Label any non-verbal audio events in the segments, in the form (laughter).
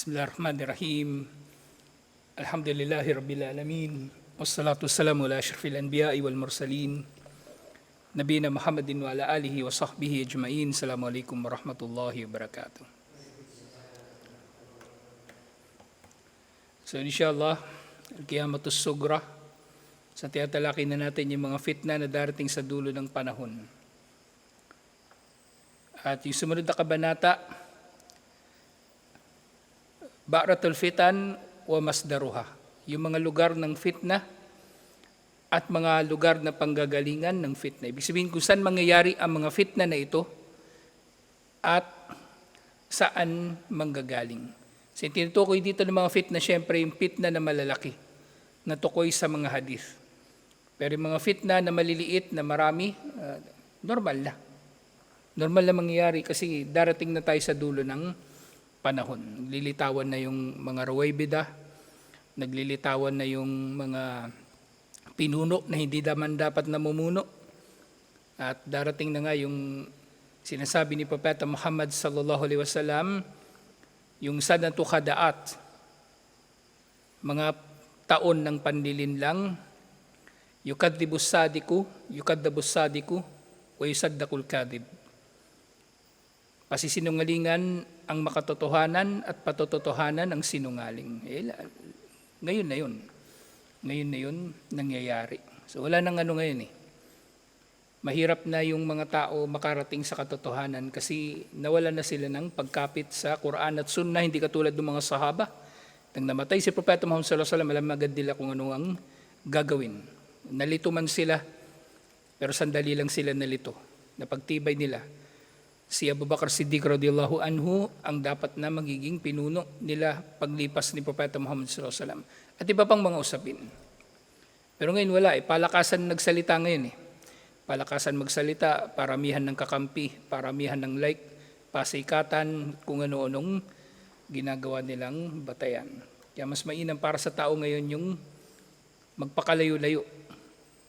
Bismillahirrahmanirrahim. Alhamdulillahi Rabbil Alamin. Wassalatu wassalamu ala ashrafil anbiya'i wal mursalin. Nabina Muhammadin wa ala alihi wa sahbihi ajma'in. Assalamualaikum warahmatullahi wabarakatuh. So inshallah, al-qiyamatus sugra. Sa tiyatalaki na natin yung mga fitna na darating sa dulo ng panahon. At yung sumunod na kabanata, Ba'ratul fitan wa masdaruha. Yung mga lugar ng fitna at mga lugar na panggagalingan ng fitna. Ibig sabihin kung saan mangyayari ang mga fitna na ito at saan manggagaling. So tinutukoy dito ng mga fitna, syempre yung fitna na malalaki na tukoy sa mga hadith. Pero yung mga fitna na maliliit, na marami, uh, normal na. Normal na mangyayari kasi darating na tayo sa dulo ng panahon. Naglilitawan na yung mga Ruwaybida, naglilitawan na yung mga pinuno na hindi naman dapat namumuno. At darating na nga yung sinasabi ni Propeta Muhammad sallallahu alaihi wasallam, yung sanatu khadaat, mga taon ng panlilinlang, yukadibus sadiku, yukadabus sadiku, o yusaddakul kadib. Pasisinungalingan ang makatotohanan at patototohanan ang sinungaling. Eh, ngayon na yun. Ngayon na yun nangyayari. So wala nang ano ngayon eh. Mahirap na yung mga tao makarating sa katotohanan kasi nawala na sila ng pagkapit sa Quran at Sunnah, hindi katulad ng mga sahaba. Nang namatay si Propeta Muhammad sallallahu alaihi wasallam, alam agad nila kung ano ang gagawin. Nalito man sila, pero sandali lang sila nalito. Napagtibay nila si Abu Bakar Siddiq radhiyallahu anhu ang dapat na magiging pinuno nila paglipas ni Propeta Muhammad sallallahu alaihi wasallam at iba pang mga usapin. Pero ngayon wala eh, palakasan nagsalita ngayon eh. Palakasan magsalita, paramihan ng kakampi, paramihan ng like, pasikatan, kung ano-anong ginagawa nilang batayan. Kaya mas mainam para sa tao ngayon yung magpakalayo-layo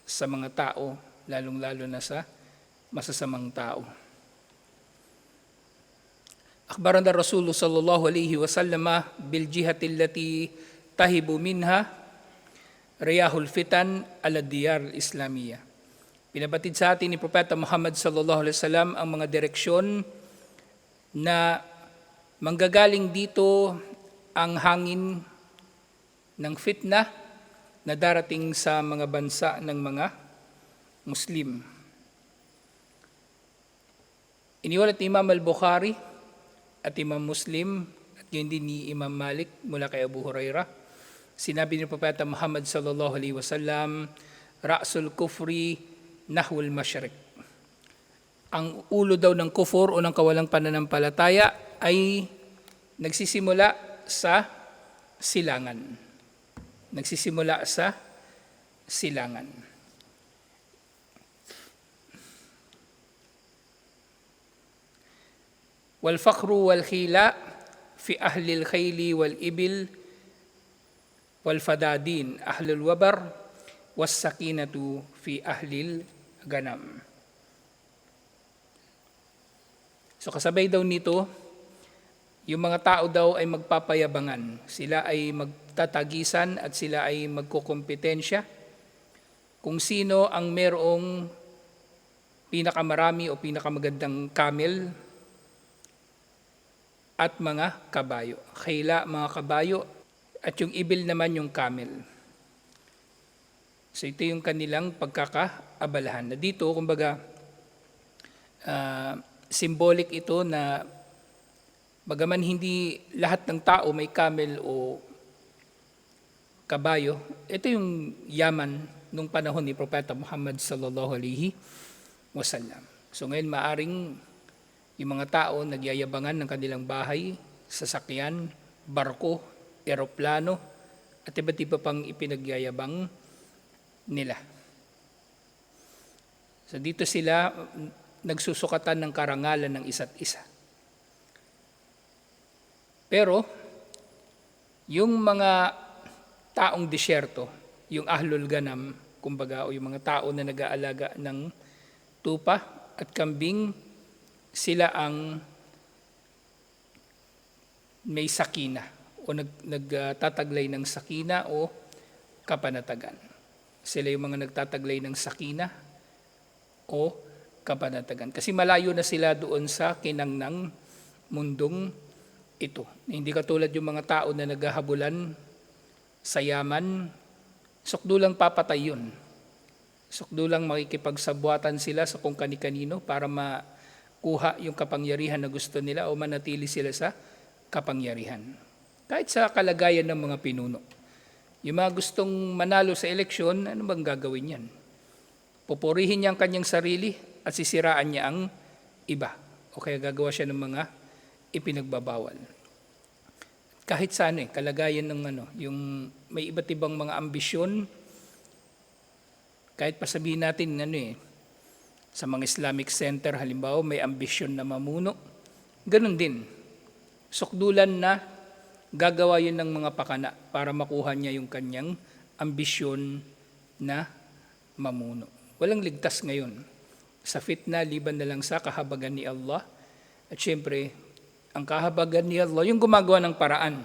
sa mga tao, lalong-lalo na sa masasamang tao. أخبرنا الرسول صلى الله عليه وسلم بالجهة التي تهب منها رياح الفتن على الديار الإسلامية. Pinabatid sa atin ni Propeta Muhammad sallallahu alaihi wasallam ang mga direksyon na manggagaling dito ang hangin ng fitna na darating sa mga bansa ng mga Muslim. Iniwalat ni Imam al-Bukhari at Imam Muslim at yun din ni Imam Malik mula kay Abu Hurairah. Sinabi ni Propeta Muhammad sallallahu alaihi wasallam, Ra'sul kufri nahwul masyrik. Ang ulo daw ng kufur o ng kawalang pananampalataya ay nagsisimula sa silangan. Nagsisimula sa silangan. والفخر والخيلاء في أهل الخيل والإبل والفدادين أهل الوبر والسكينة في أهل الغنم So kasabay daw nito, yung mga tao daw ay magpapayabangan. Sila ay magtatagisan at sila ay magkukompetensya kung sino ang merong pinakamarami o pinakamagandang camel at mga kabayo. Khayla, mga kabayo, at yung ibil naman yung camel. So ito yung kanilang pagkakaabalahan. Na dito, kumbaga, uh, symbolic ito na bagaman hindi lahat ng tao may camel o kabayo, ito yung yaman nung panahon ni Propeta Muhammad sallallahu alaihi wasallam. So ngayon maaring yung mga tao nagyayabangan ng kanilang bahay, sasakyan, barko, eroplano, at iba't iba pang ipinagyayabang nila. So dito sila nagsusukatan ng karangalan ng isa't isa. Pero, yung mga taong disyerto, yung ahlul ganam, kumbaga, o yung mga tao na nag-aalaga ng tupa at kambing, sila ang may sakina o nag, nagtataglay ng sakina o kapanatagan. Sila yung mga nagtataglay ng sakina o kapanatagan. Kasi malayo na sila doon sa kinang ng mundong ito. Hindi katulad yung mga tao na naghahabulan sa yaman, sukdulang papatay yun. Sukdulang makikipagsabuatan sila sa kung kani-kanino para makuha yung kapangyarihan na gusto nila o manatili sila sa kapangyarihan. Kahit sa kalagayan ng mga pinuno. Yung mga gustong manalo sa eleksyon, ano bang gagawin yan? Pupurihin niya ang kanyang sarili at sisiraan niya ang iba. O kaya gagawa siya ng mga ipinagbabawal. Kahit saan eh, kalagayan ng ano, yung may iba't ibang mga ambisyon, kahit pa sabihin natin ano eh, sa mga Islamic center halimbawa may ambisyon na mamuno, ganun din. Sukdulan na gagawa yun ng mga pakana para makuha niya yung kanyang ambisyon na mamuno. Walang ligtas ngayon. Sa fitna, liban na lang sa kahabagan ni Allah. At syempre, ang kahabagan ni Allah, yung gumagawa ng paraan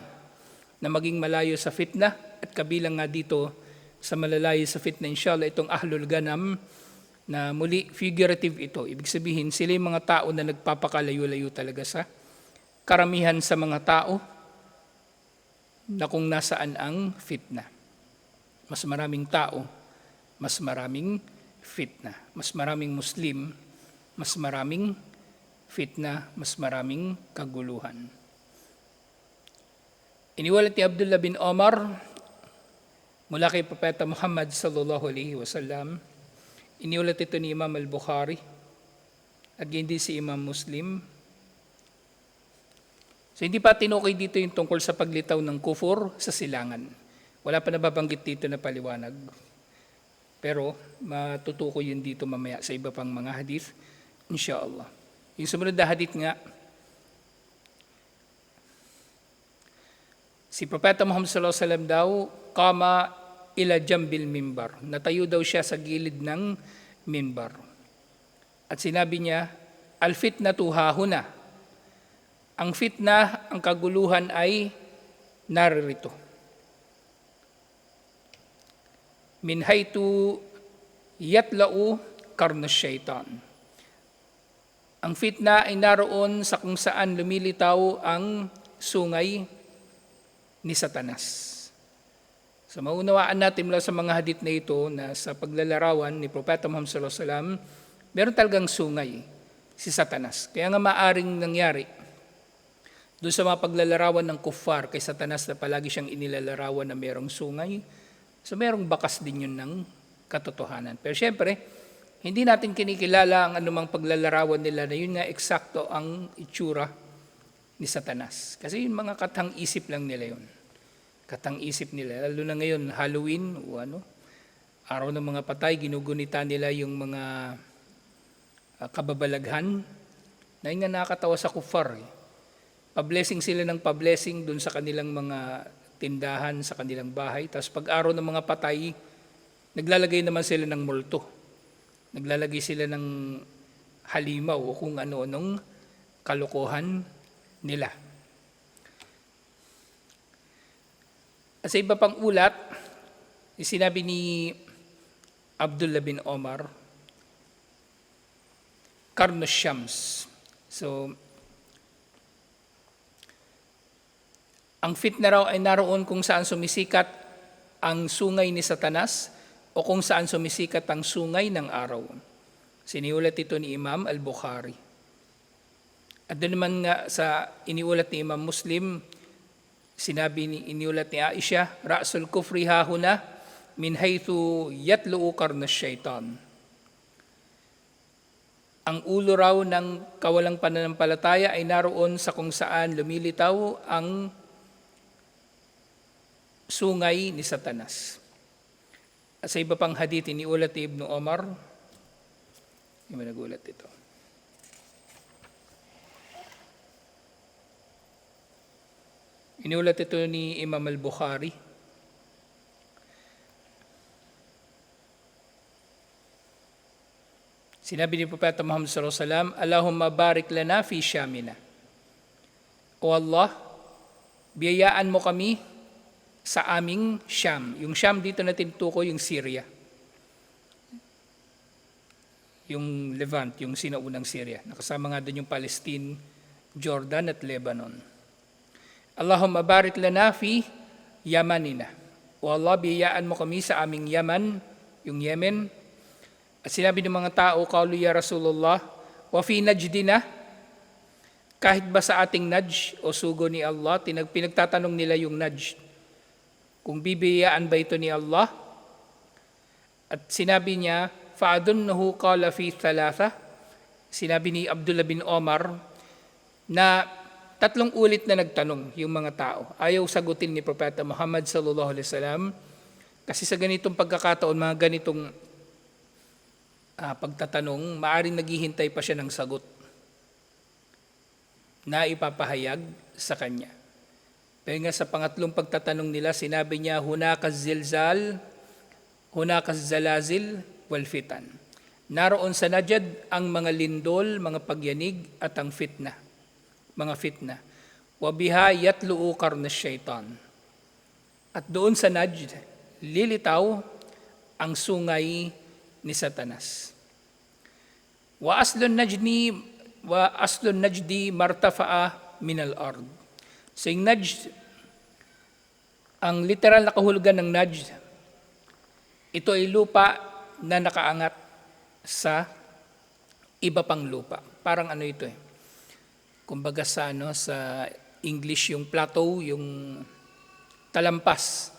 na maging malayo sa fitna at kabilang nga dito sa malalayo sa fitna, inshallah, itong ahlul ganam na muli figurative ito. Ibig sabihin, sila yung mga tao na nagpapakalayo-layo talaga sa karamihan sa mga tao na kung nasaan ang fitna. Mas maraming tao, mas maraming fitna. Mas maraming Muslim, mas maraming fitna, mas maraming kaguluhan. Iniwalat ni Abdullah bin Omar mula kay Propeta Muhammad sallallahu alaihi wasallam. Iniulat ito ni Imam al-Bukhari at hindi si Imam Muslim. So hindi pa tinukoy dito yung tungkol sa paglitaw ng kufur sa silangan. Wala pa nababanggit dito na paliwanag. Pero matutukoy yun dito mamaya sa iba pang mga hadith, inshallah. Yung sumunod na hadith nga, si Propeta Muhammad sallallahu alaihi wasallam daw, kama ila jambil mimbar. Natayo daw siya sa gilid ng mimbar. At sinabi niya, al fitnatu hahuna. Ang fitna, ang kaguluhan ay naririto. Min haytu yatla'u karna syaitan. Ang fitna ay naroon sa kung saan lumilitaw ang sungay ni Satanas. So maunawaan natin mula sa mga hadith na ito na sa paglalarawan ni Propeta Muhammad sallallahu alaihi wasallam, meron talagang sungay si Satanas. Kaya nga maaring nangyari doon sa mga paglalarawan ng kuffar kay Satanas na palagi siyang inilalarawan na merong sungay. So merong bakas din yun ng katotohanan. Pero syempre, hindi natin kinikilala ang anumang paglalarawan nila na yun nga eksakto ang itsura ni Satanas. Kasi yung mga katang isip lang nila yun. Katang isip nila. Lalo na ngayon, Halloween o ano, araw ng mga patay, ginugunita nila yung mga uh, kababalaghan na nga nakakatawa sa kufar. Eh. Pa-blessing sila ng pa-blessing dun sa kanilang mga tindahan, sa kanilang bahay. Tapos pag araw ng mga patay, naglalagay naman sila ng multo. Naglalagay sila ng halimaw o kung ano-anong kalokohan nila. At sa iba pang ulat, sinabi ni Abdullah bin Omar, Karnos Shams. So, ang fitna raw ay naroon kung saan sumisikat ang sungay ni Satanas o kung saan sumisikat ang sungay ng araw. Siniulat ito ni Imam al-Bukhari. At doon naman nga sa iniulat ni Imam Muslim, sinabi ni iniulat ni Aisha, Ra'sul kufri hahuna min haythu yatlu'u karna syaitan. Ang ulo raw ng kawalang pananampalataya ay naroon sa kung saan lumilitaw ang sungay ni Satanas. At sa iba pang hadith, iniulat ni Ibn Omar, hindi nagulat ito. Inulat ito ni Imam al-Bukhari. Sinabi ni Propeta Muhammad sallallahu alaihi wasallam, Allahumma barik lana fi syamina. O Allah, biyayaan mo kami sa aming Sham. Yung Sham dito na tinutukoy yung Syria. Yung Levant, yung sinaunang Syria. Nakasama nga doon yung Palestine, Jordan at Lebanon. Allahumma barik lana fi yamanina. O Allah, biyayaan mo kami sa aming yaman, yung Yemen. At sinabi ng mga tao, kaulu ya Rasulullah, wa fi najdina, kahit ba sa ating naj o sugo ni Allah, tinag, pinagtatanong nila yung naj. Kung bibiyayaan ba ito ni Allah? At sinabi niya, fa'adunnahu qala fi thalatha. Sinabi ni Abdullah bin Omar na tatlong ulit na nagtanong yung mga tao. Ayaw sagutin ni Propeta Muhammad sallallahu alaihi wasallam kasi sa ganitong pagkakataon, mga ganitong ah, pagtatanong, maaring naghihintay pa siya ng sagot na ipapahayag sa kanya. Pero nga sa pangatlong pagtatanong nila, sinabi niya, Hunaka zilzal, hunaka zalazil, wal fitan. Naroon sa Najd ang mga lindol, mga pagyanig at ang fitna, mga fitna. Wabiha yatlu'u karna syaitan. At doon sa Najd, lilitaw ang sungay ni Satanas. Wa aslun najni wa aslun najdi martafa'a min al-ard. So yung Najd, ang literal na kahulugan ng Najd, ito ay lupa na nakaangat sa iba pang lupa. Parang ano ito eh. Kumbaga sa ano sa English yung plateau, yung talampas.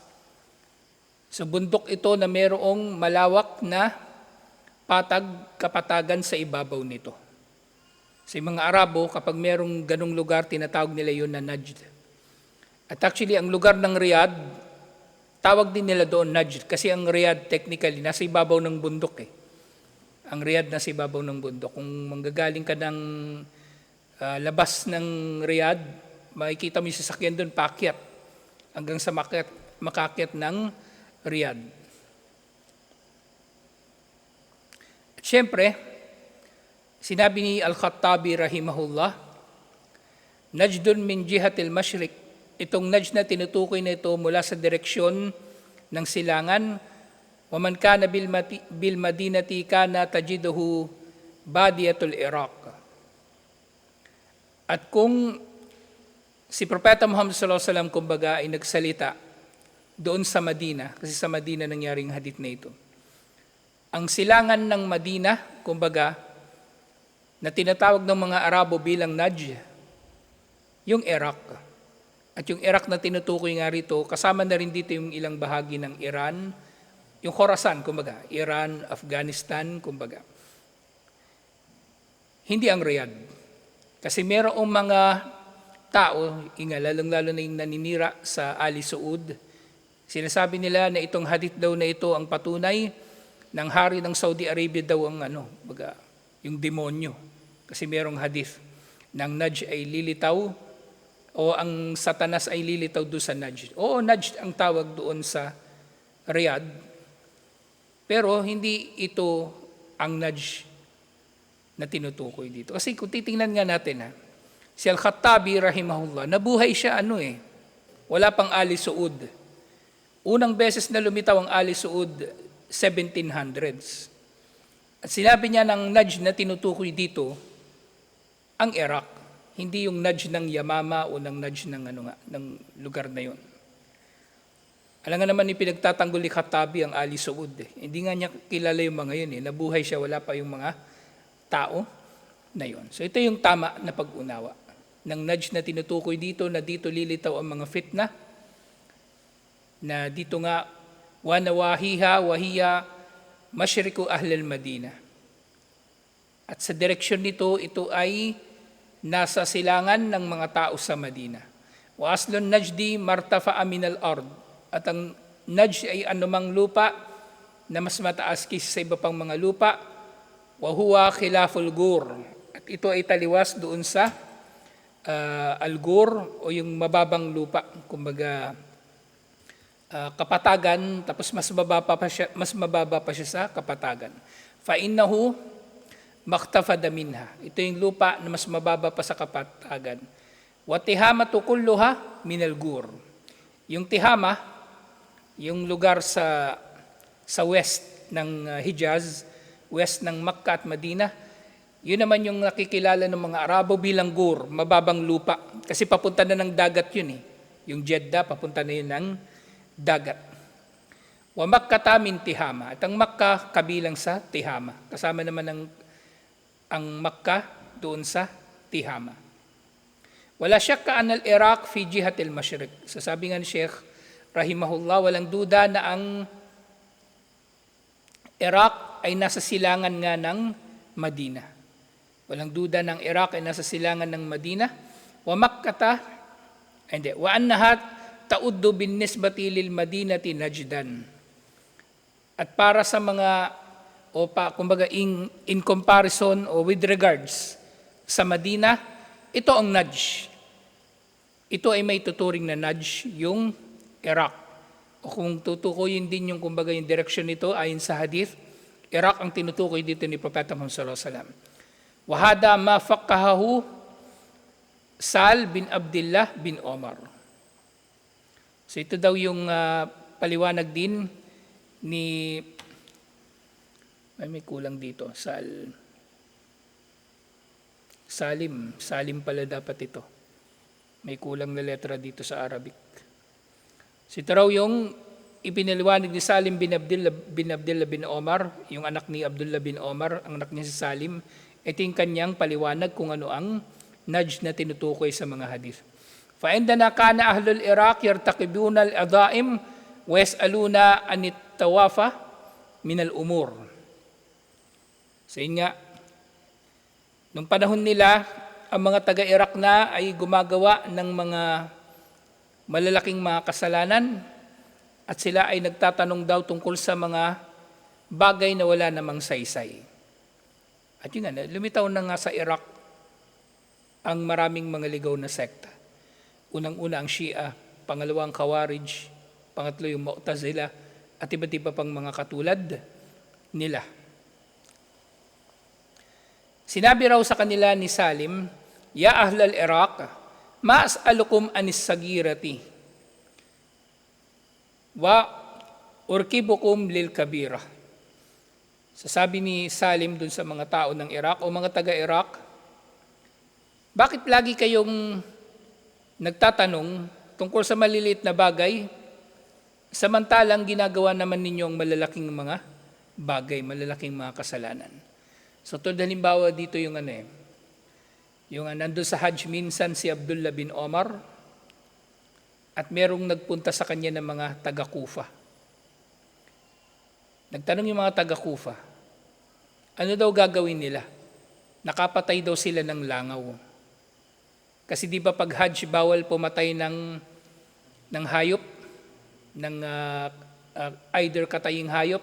So bundok ito na mayroong malawak na patag kapatagan sa ibabaw nito. Sa mga Arabo, kapag merong ganong lugar, tinatawag nila yun na Najd. At actually, ang lugar ng Riyadh, tawag din nila doon Najd. Kasi ang Riyadh, technically, nasa ibabaw ng bundok eh. Ang Riyadh nasa ibabaw ng bundok. Kung manggagaling ka ng ah, labas ng Riyadh, makikita mo yung sasakyan doon, paakyat. Hanggang sa makyat, makakyat ng Riyadh. At syempre, sinabi ni Al-Khattabi rahimahullah, Najdun min jihatil mashrik. Itong najd na tinutukoy na ito mula sa direksyon ng silangan, mati, bil madinati kana tajiduhu badiyatul Iraq. At kung si Propeta Muhammad sallallahu alaihi wasallam kumbaga ay nagsalita doon sa Madina, kasi sa Madina nangyaring hadith na ito. Ang silangan ng Madina, kumbaga, na tinatawag ng mga Arabo bilang Najd, yung Iraq. At yung Iraq na tinutukoy nga rito, kasama na rin dito yung ilang bahagi ng Iran, yung Khorasan, kumbaga, Iran, Afghanistan, kumbaga. Hindi ang Riyadh. Kasi merong mga tao, inga, lalong-lalo na yung naninira sa Ali Saud, sinasabi nila na itong hadith daw na ito ang patunay ng hari ng Saudi Arabia daw ang ano, baga, yung demonyo. Kasi merong hadith ng Najd ay lilitaw o ang satanas ay lilitaw doon sa Najd. Oo, Najd ang tawag doon sa Riyadh. Pero hindi ito ang Najd na tinutukoy dito. Kasi kung titingnan nga natin ha, si Al-Khattabi rahimahullah, nabuhay siya ano eh, wala pang Ali Saud. Unang beses na lumitaw ang Ali Saud, 1700s. At sinabi niya ng Najd na tinutukoy dito, ang Iraq, hindi yung Najd ng Yamama o ng Najd ng, ano nga, ng lugar na yon. Alam nga naman ni pinagtatanggol ni Khattabi ang Ali Saud. Eh. Hindi nga niya kilala yung mga yun. Eh. Nabuhay siya, wala pa yung mga tao na yon. So ito yung tama na pag-unawa ng Najd na tinutukoy dito na dito lilitaw ang mga fitna na dito nga wanawahiha wahiya masyriku ahlal Madina. At sa direksyon nito, ito ay nasa silangan ng mga tao sa Madina. Wa aslun najdi martafa min al-ard. At ang najd ay anumang lupa na mas mataas kaysa sa iba pang mga lupa. Wa huwa khilaful gur. At ito ay taliwas doon sa uh, al-gur o yung mababang lupa. Kumbaga, uh, kapatagan tapos mas mababa pa siya mas mababa pa siya sa kapatagan fa innahu maktafada minha ito yung lupa na mas mababa pa sa kapatagan Wa tihamatu kulluha minal gur. Yung Tihama, yung lugar sa sa west ng uh, Hijaz, west ng Makkah at Medina, yun naman yung nakikilala ng mga Arabo bilang gur, mababang lupa. Kasi papunta na ng dagat yun eh. Yung Jeddah, papunta na yun ng dagat. Wa Makkah min Tihama. At ang Makkah kabilang sa Tihama. Kasama naman ang, ang Makkah doon sa Tihama. Wala syakka an al-Iraq fi jihat al-mashriq. Sasabi nga ni Sheikh rahimahullah, walang duda na ang Iraq ay nasa silangan nga ng Madina. Walang duda ng Iraq ay nasa silangan ng Madina. Wa Makkata, hindi, wa annaha tauddu bin nisbati lil Madinati Najdan. At para sa mga o pa kumbaga in, in comparison o with regards sa Madina, ito ang nudge. Ito ay may tuturing na nudge yung Iraq. O kung tutukoyin din yung kumbaga yung direction nito ayon sa hadith, Iraq ang tinutukoy dito ni Propeta Muhammad sallallahu alaihi wasallam. Wahada ma faqahahu Sal bin Abdullah bin Omar. So ito daw yung ah, paliwanag din ni ay may kulang dito, Sal Salim, Salim pala dapat ito. May kulang na letra dito sa Arabic. So ito raw yung ipinaliwanag ni Salim bin Abdullah bin Abdullah bin Omar, yung anak ni Abdullah bin Omar, ang anak niya si Salim, ito yung kanyang paliwanag kung ano ang nudge na tinutukoy sa mga hadith. فعندنا كان أهل العراق يرتقبون الأضائم ويسألون عن التوافة من الأمور. So yun nga, nung panahon nila, ang mga taga-Iraq na ay gumagawa ng mga malalaking mga kasalanan at sila ay nagtatanong daw tungkol sa mga bagay na wala namang saysay. At yun nga, lumitaw na nga sa Iraq ang maraming mga ligaw na sekta. Unang-una ang Shia, pangalawa ang Khawarij, pangatlo yung Mu'tazila, at iba't iba pang mga katulad nila. Sinabi raw sa kanila ni Salim, Ya ahlal Iraq, ma as'alukum anis sagirati wa urkibukum lil kabira. Sasabi ni Salim dun sa mga tao ng Iraq o mga taga-Iraq, bakit lagi kayong nagtatanong tungkol sa maliliit na bagay, samantalang ginagawa naman ninyo ang malalaking mga bagay, malalaking mga kasalanan. So tulad halimbawa dito yung ano eh, yung uh, nandun sa Hajj minsan si Abdullah bin Omar at merong nagpunta sa kanya ng mga taga-Kufa. Nagtanong yung mga taga-Kufa, ano daw gagawin nila? Nakapatay daw sila ng langaw. Kasi di ba pag Hajj, bawal pumatay ng, ng hayop, ng uh, uh, either kataying hayop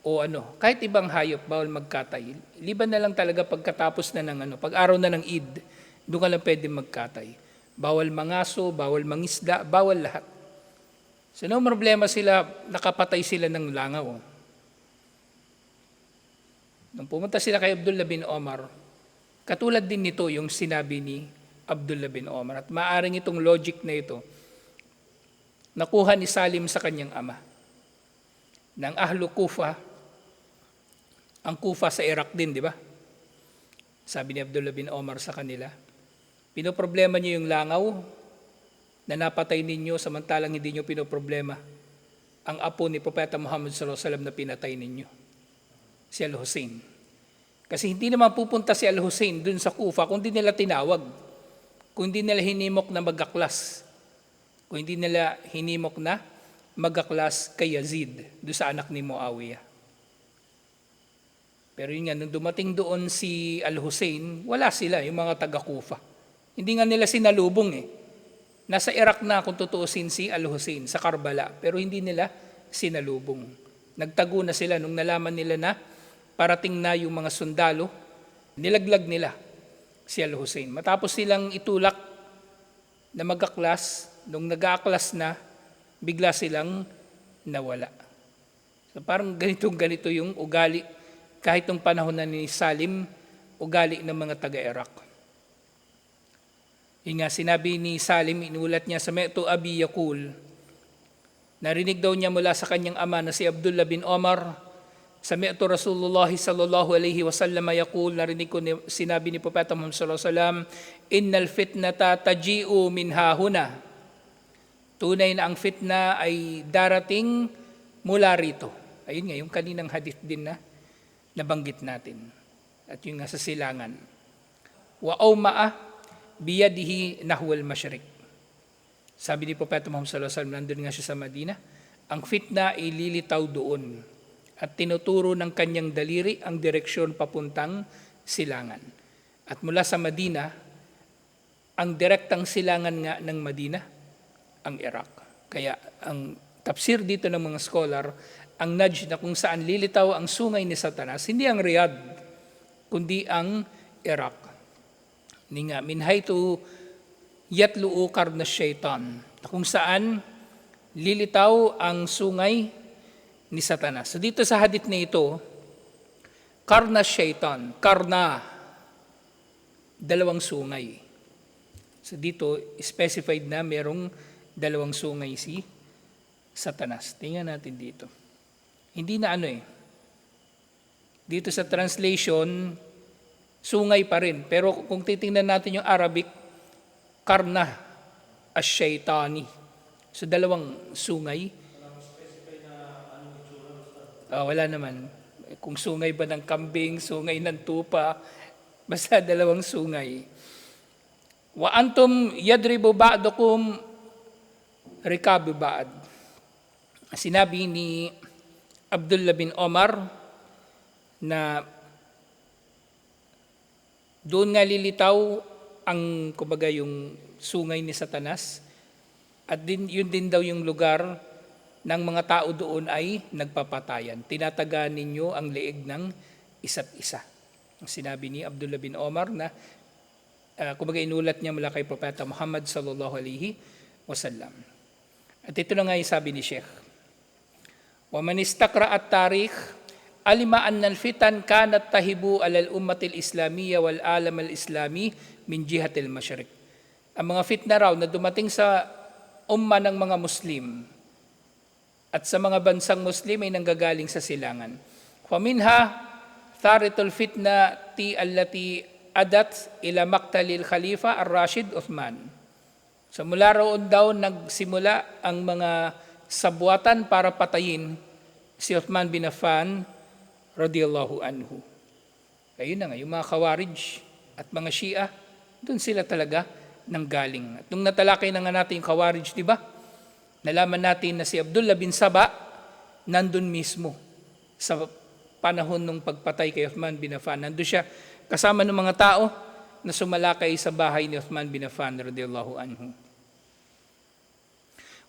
o ano, kahit ibang hayop, bawal magkatay. Liban na lang talaga pagkatapos na ng ano, pag araw na ng Eid, doon ka lang pwede magkatay. Bawal mangaso, bawal mangisda, bawal lahat. So no problema sila, nakapatay sila ng langaw. Nung pumunta sila kay Abdullah bin Omar, katulad din nito yung sinabi ni Abdullah bin Omar. At maaring itong logic na ito, nakuha ni Salim sa kanyang ama. Ng Ahlu Kufa, ang Kufa sa Iraq din, di ba? Sabi ni Abdullah bin Omar sa kanila, pinoproblema niyo yung langaw na napatay ninyo samantalang hindi niyo pinoproblema ang apo ni Propeta Muhammad sallallahu alaihi wasallam na pinatay ninyo, si Al-Hussein. Kasi hindi naman pupunta si Al-Hussein dun sa Kufa kung hindi nila tinawag, kung hindi nila hinimok na magaklas, kung hindi nila hinimok na magaklas kay Yazid, do sa anak ni Muawiyah. Pero yun nga, nung dumating doon si Al-Hussein, wala sila, yung mga taga-Kufa. Hindi nga nila sinalubong eh. Nasa Iraq na kung tutuusin si Al-Hussein sa Karbala, pero hindi nila sinalubong. Nagtago na sila nung nalaman nila na parating na yung mga sundalo, nilaglag nila si Al-Hussein. Matapos silang itulak na magaklas, nung nag-aaklas na, bigla silang nawala. So parang ganitong ganito yung ugali kahit nung panahon na ni Salim, ugali ng mga taga-Iraq. Yung nga sinabi ni Salim, inulat niya sa Me'tu Abi Yakul, narinig daw niya mula sa kanyang ama na si Abdullah bin Omar, sa Me'tu Rasulullah sallallahu alaihi wasallam yakul, narinig ko ni, sinabi ni Propeta Muhammad sallallahu alaihi wasallam, Innal fitnata taji'u min hahuna. Tunay na ang fitna ay darating mula rito. Ayun nga, yung kaninang hadith din na nabanggit natin. At yung nga sa silangan. Wa awma'a biyadihi nahwal masyrik. Sabi ni Propeta Muhammad sallallahu alaihi wasallam, nandun nga siya sa Madina, ang fitna ay lilitaw doon at tinuturo ng kanyang daliri ang direksyon papuntang silangan. At mula sa Madina, ang direktang silangan nga ng Madina, ang Iraq. Kaya ang tafsir dito ng mga scholar, ang nudge na kung saan lilitaw ang sungay ni Satanas, hindi ang Riyadh, kundi ang Iraq. Ni nga, min haytu yatlu'u karna shaitan, kung saan lilitaw ang sungay ni Satanas. So dito sa hadith na ito, karna shaitan, karna, dalawang sungay. So dito, specified na merong dalawang sungay si Satanas. Tingnan natin dito. Hindi na ano eh. Dito sa translation, sungay pa rin. Pero kung titingnan natin yung Arabic, karna as-shaytani. So dalawang sungay. Ah, wala naman. Kung sungay ba ng kambing, sungay ng tupa, (laughs) basta dalawang sungay. Wa antum yadribu ba'dukum rikabu ba'd. Sinabi ni Abdullah bin Omar na doon nga lilitaw ang kumbaga yung sungay ni Satanas at din yun din daw yung lugar ng mga tao doon ay nagpapatayan. Tinataga ninyo ang leeg ng isa't isa. Sinabi ni Abdullah bin Omar na uh, kumbaga inulat niya mula kay Propeta Muhammad sallallahu alaihi wasallam. At ito na nga yung sabi ni Sheikh. Wa istakra at tarikh alima anna al-fitan kanat tahibu alal ummati al-islamiyya wal alam al-islami min jihati al-masyriq. Ang mga fitna raw na dumating sa umma ng mga Muslim at sa mga bansang Muslim ay nanggagaling sa silangan. Faminha tharitul fitna ti allati adat ila maktalil Khalifa ar-Rashid Uthman. So mula roon daw nagsimula ang mga sabwatan para patayin si Uthman bin Affan radiyallahu anhu. Ayun na nga, yung mga Khawarij at mga Shia, doon sila talaga nanggaling. At nung natalakay na nga natin yung Khawarij, di ba? Nalaman natin na si Abdullah bin Saba nandun mismo sa panahon ng pagpatay kay Uthman bin Affan. Nandun siya kasama ng mga tao na sumalakay sa bahay ni Uthman bin Affan radiyallahu anhu.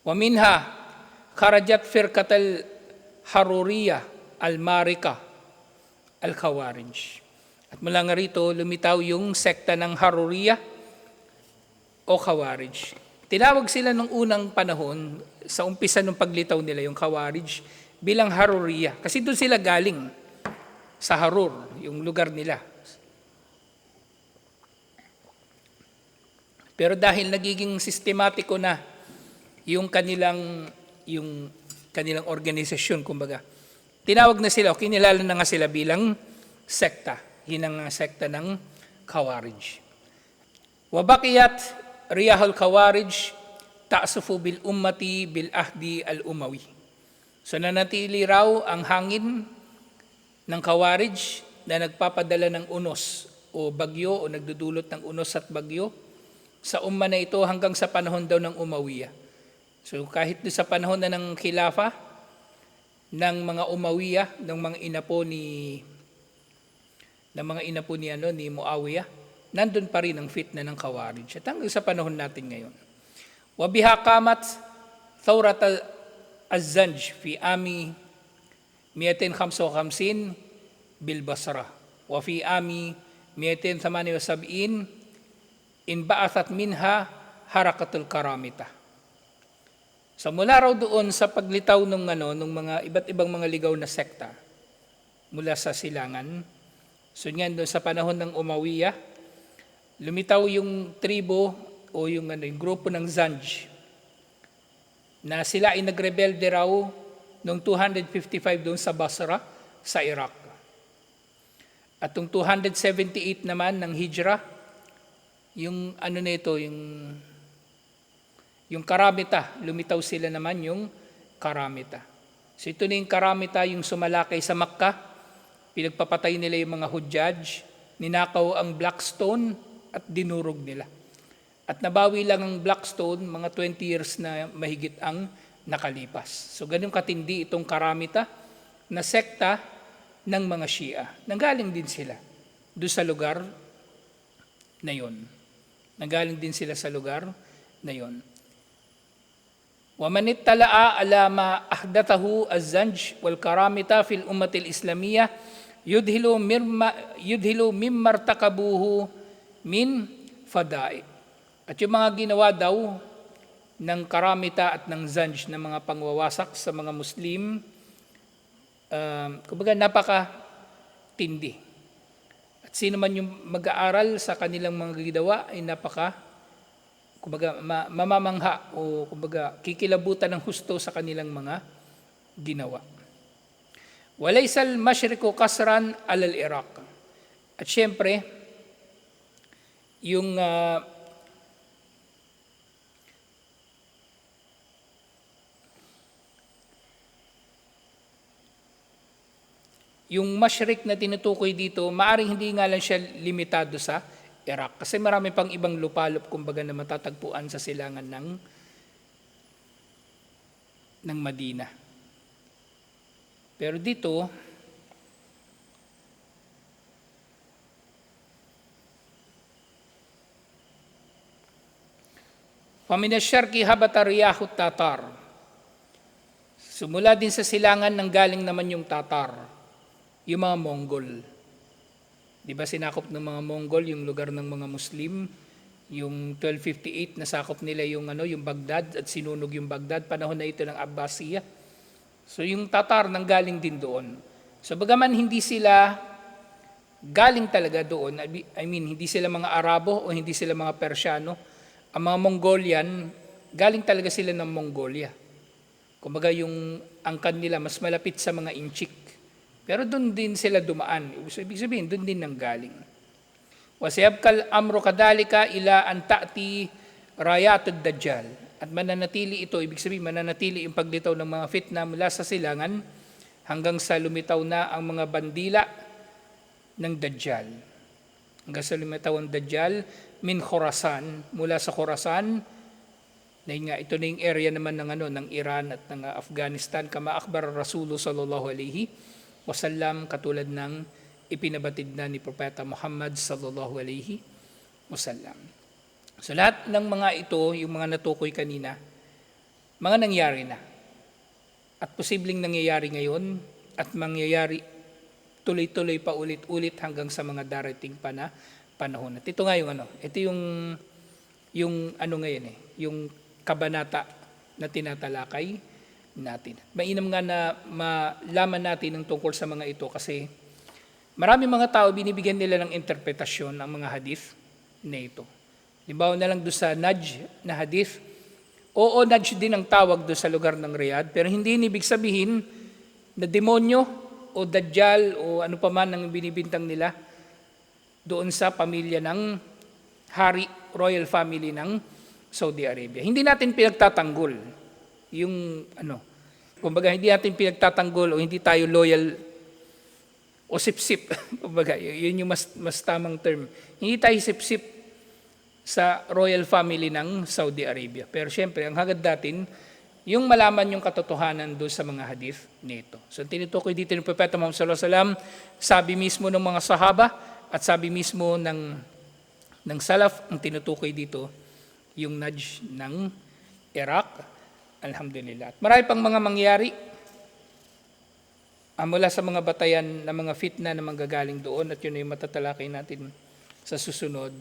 Wa minha kharajat firqat al-haruriyya al-marika al-khawarij. At mula nga rito, lumitaw yung sekta ng Haruriyya o Khawarij. Tinawag sila nung unang panahon, sa umpisa ng paglitaw nila, yung Khawarij, bilang Haruriya. Kasi doon sila galing, sa Harur, yung lugar nila. Pero dahil nagiging sistematiko na yung kanilang, yung kanilang organisasyon, kumbaga, tinawag na sila, o kinilala na nga sila bilang sekta. Yun ang sekta ng Khawarij. Wabakiyat riyahul Khawarij ta'sufu bil ummati bil ahdi al umawi. So nanatili raw ang hangin ng Khawarij na nagpapadala ng unos o bagyo o nagdudulot ng unos at bagyo sa umma na ito hanggang sa panahon daw ng Umawiya. So kahit sa panahon na ng khilafa ng mga Umawiya, ng mga inapo ni ng mga inapo ni ano ni Muawiyah, nandun pa rin ang fitna ng Khawarij. At hanggang sa panahon natin ngayon. Wa biha qamat thawrat az-zanj fi ami 255 bil Basra wa fi ami 278 in ba'athat minha harakatul karamita. So mula raw doon sa paglitaw ng ano ng mga iba't ibang mga ligaw na sekta mula sa silangan. So yan doon sa panahon ng Umawiya, lumitaw yung tribo o yung, ano, yung grupo ng Zanj na sila ay nagrebelde raw noong 255 doon sa Basra, sa Iraq. At yung 278 naman ng Hijra, yung ano na ito, yung, yung Karamita, lumitaw sila naman yung Karamita. So ito na yung Karamita, yung sumalakay sa Makkah, pinagpapatay nila yung mga Hujjaj, ninakaw ang Blackstone at dinurog nila. At nabawi lang ang Blackstone, mga 20 years na mahigit ang nakalipas. So ganun katindi itong Karamita na sekta ng mga Shia. Nanggaling din sila doon sa lugar na yon. Nanggaling din sila sa lugar na yon. ومن اطلع على ما أحدثه الزنج والكرامة في الأمة الإسلامية يدهل مما يدهل مما ارتكبوه من فدائع. At yung mga ginawa daw ng karamita at ng zanj na mga pangwawasak sa mga Muslim, um, kumbaga napaka tindi. At sino man yung mag-aaral sa kanilang mga ginawa ay napaka kumbaga ma- mamamangha o kumbaga kikilabutan ng husto sa kanilang mga ginawa. Walaysa al-mashriqu kasran alal Iraq. At syempre, yung ah, yung mashrik na tinutukoy dito, maaring hindi nga lang siya limitado sa Iraq. Kasi marami pang ibang lupalop, kumbaga, na matatagpuan sa silangan ng, ng Madina. Pero dito, Pamina Sharki Habatariyahut Tatar. Sumula din sa silangan ng galing naman yung Tatar, yung mga Mongol. Di ba sinakop ng mga Mongol yung lugar ng mga Muslim? Yung 1258 nasakop nila yung ano, yung Baghdad at sinunog yung Baghdad panahon na ito ng Abbasiya. So yung Tatar nang galing din doon. So bagaman hindi sila galing talaga doon, I mean hindi sila mga Arabo o hindi sila mga Persiano, ang mga Mongolian galing talaga sila ng Mongolia. Kumbaga yung angkan nila mas malapit sa mga Inchik. Pero doon din sila dumaan. Ibig sabihin, doon din nang galing. Wasiyabkal amro kadalika ila an ta'ti rayatud dajjal. At mananatili ito, ibig sabihin mananatili yung paglitaw ng mga fitna mula sa silangan hanggang sa lumitaw na ang mga bandila ng dajjal. Hanggang sa lumitaw ang dajjal min Khorasan, mula sa Khorasan, na nga, ito na yung area naman ng, ano, ng Iran at ng Afghanistan, kama akbar Rasulu sallallahu alaihi wasallam katulad ng ipinabatid na ni Propeta Muhammad sallallahu alaihi wasallam. So lahat ng mga ito, yung mga natukoy kanina, mga nangyari na. At posibleng nangyayari ngayon at mangyayari tuloy-tuloy pa ulit-ulit hanggang sa mga darating pa na panahon. At ito nga yung ano, ito yung yung ano ngayon eh, yung kabanata na tinatalakay natin. Mainam nga na malaman natin ang tungkol sa mga ito kasi marami mga tao binibigyan nila ng interpretasyon ng mga hadith na ito. Limbawa na lang doon sa Naj na hadith, oo, Naj din ang tawag doon sa lugar ng Riyadh, pero hindi ibig sabihin na demonyo o dajjal o ano pa man ang binibintang nila doon sa pamilya ng hari, royal family ng Saudi Arabia. Hindi natin pinagtatanggol yung ano, kumbaga hindi natin pinagtatanggol o hindi tayo loyal o sip-sip. (laughs) kumbaga, yun yung mas, mas tamang term. Hindi tayo sip-sip sa royal family ng Saudi Arabia. Pero syempre, ang hagad natin, yung malaman yung katotohanan doon sa mga hadith nito. So tinutukoy dito ng Propeta Muhammad sallallahu alaihi wasallam, sabi mismo ng mga sahaba at sabi mismo ng ng salaf ang tinutukoy dito yung nudge ng Iraq. Alhamdulillah. Marami pang mga mangyari ah, mula sa mga batayan na mga fitna na manggagaling doon at yun ay matatalakay natin sa susunod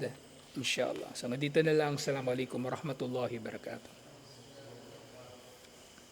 inshallah. So dito na lang. Assalamualaikum warahmatullahi wabarakatuh.